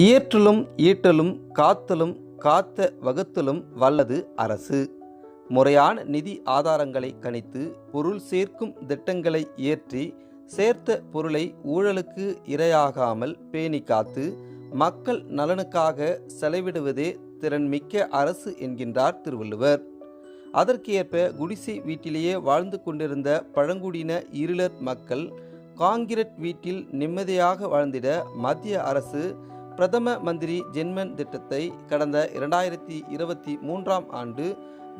இயற்றலும் ஈட்டலும் காத்தலும் காத்த வகுத்தலும் வல்லது அரசு. முறையான நிதி ஆதாரங்களை கணித்து பொருள் சேர்க்கும் திட்டங்களை இயற்றி சேர்த்த பொருளை ஊழலுக்கு இரையாகாமல் பேணி காத்து மக்கள் நலனுக்காக செலவிடுவதே திறன்மிக்க அரசு என்கின்றார் திருவள்ளுவர். அதற்கேற்ப குடிசை வீட்டிலேயே வாழ்ந்து கொண்டிருந்த பழங்குடியின இருளர் மக்கள் காங்கிரட் வீட்டில் நிம்மதியாக வாழ்ந்திட மத்திய அரசு பிரதம மந்திரி ஜென்மன் திட்டத்தை கடந்த இரண்டாயிரத்தி இருபத்தி மூன்றாம் ஆண்டு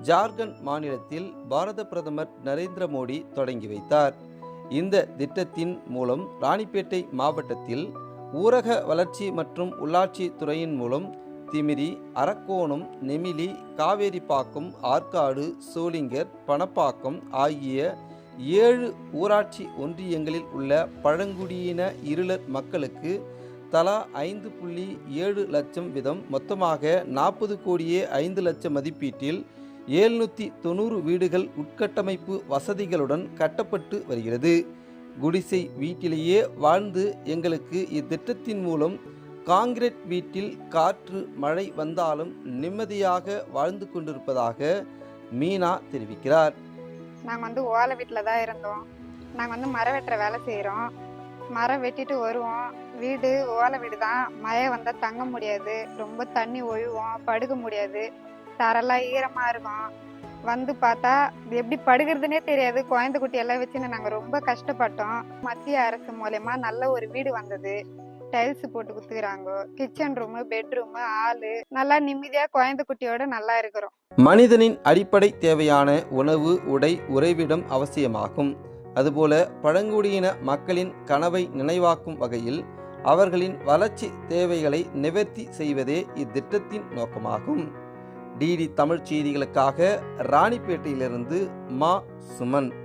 ஜார்க்கண்ட் மாநிலத்தில் பாரத பிரதமர் நரேந்திர மோடி தொடங்கி வைத்தார். இந்த திட்டத்தின் மூலம் ராணிப்பேட்டை மாவட்டத்தில் ஊரக வளர்ச்சி மற்றும் உள்ளாட்சி துறையின் மூலம் திமிரி அரக்கோணம் நெமிலி காவேரிப்பாக்கம் ஆற்காடு சோளிங்கர் பணப்பாக்கம் ஆகிய ஏழு ஊராட்சி ஒன்றியங்களில் உள்ள பழங்குடியின இருளர் மக்களுக்கு தலா ஐந்து புள்ளி ஏழு லட்சம் வீதம் மொத்தமாக நாற்பது கோடியே ஐந்து லட்சம் மதிப்பீட்டில் ஏழ்நூற்றி தொண்ணூறு வீடுகள் உட்கட்டமைப்பு வசதிகளுடன் கட்டப்பட்டு வருகிறது. குடிசை வீட்டிலேயே வாழ்ந்து எங்களுக்கு இத்திட்டத்தின் மூலம் காங்கிரீட் வீட்டில் காற்று மழை வந்தாலும் நிம்மதியாக வாழ்ந்து கொண்டிருப்பதாக மீனா தெரிவிக்கிறார். நாங்கள் வந்து ஓலை வீட்டில் தான் இருந்தோம். நாங்கள் வந்து மரம் வெட்டுற வேலை செய்கிறோம் மரம் வெட்டிட்டு வருவோம். வீடு ஓலை வீடு தான் மழை வந்தால் தங்க முடியாது. ரொம்ப தண்ணி ஒழுவோம் படுக்க முடியாது. தரெல்லாம் ஈரமாக இருக்கும். வந்து பார்த்தா இது எப்படி படுகிறதுனே தெரியாது. குழந்தை குட்டி எல்லாம் வச்சுன்னு நாங்கள் ரொம்ப கஷ்டப்பட்டோம். மத்திய அரசு மூலயமா நல்ல ஒரு வீடு வந்தது. டைல்ஸ் போட்டு குத்துக்கிறாங்க. கிச்சன் ரூமு பெட்ரூமு ஆள் நல்லா நிம்மதியாக குழந்தை குட்டியோட நல்லா இருக்கிறோம். மனிதனின் அடிப்படை தேவையான உணவு உடை உறைவிடம் அவசியமாகும். அதுபோல பழங்குடியின மக்களின் கனவை நினைவாக்கும் வகையில் அவர்களின் வளர்ச்சி தேவைகளை நிவர்த்தி செய்வதே இத்திட்டத்தின் நோக்கமாகும். டிடி தமிழ் செய்திகளுக்காக ராணிப்பேட்டையிலிருந்து மா. சுமன்.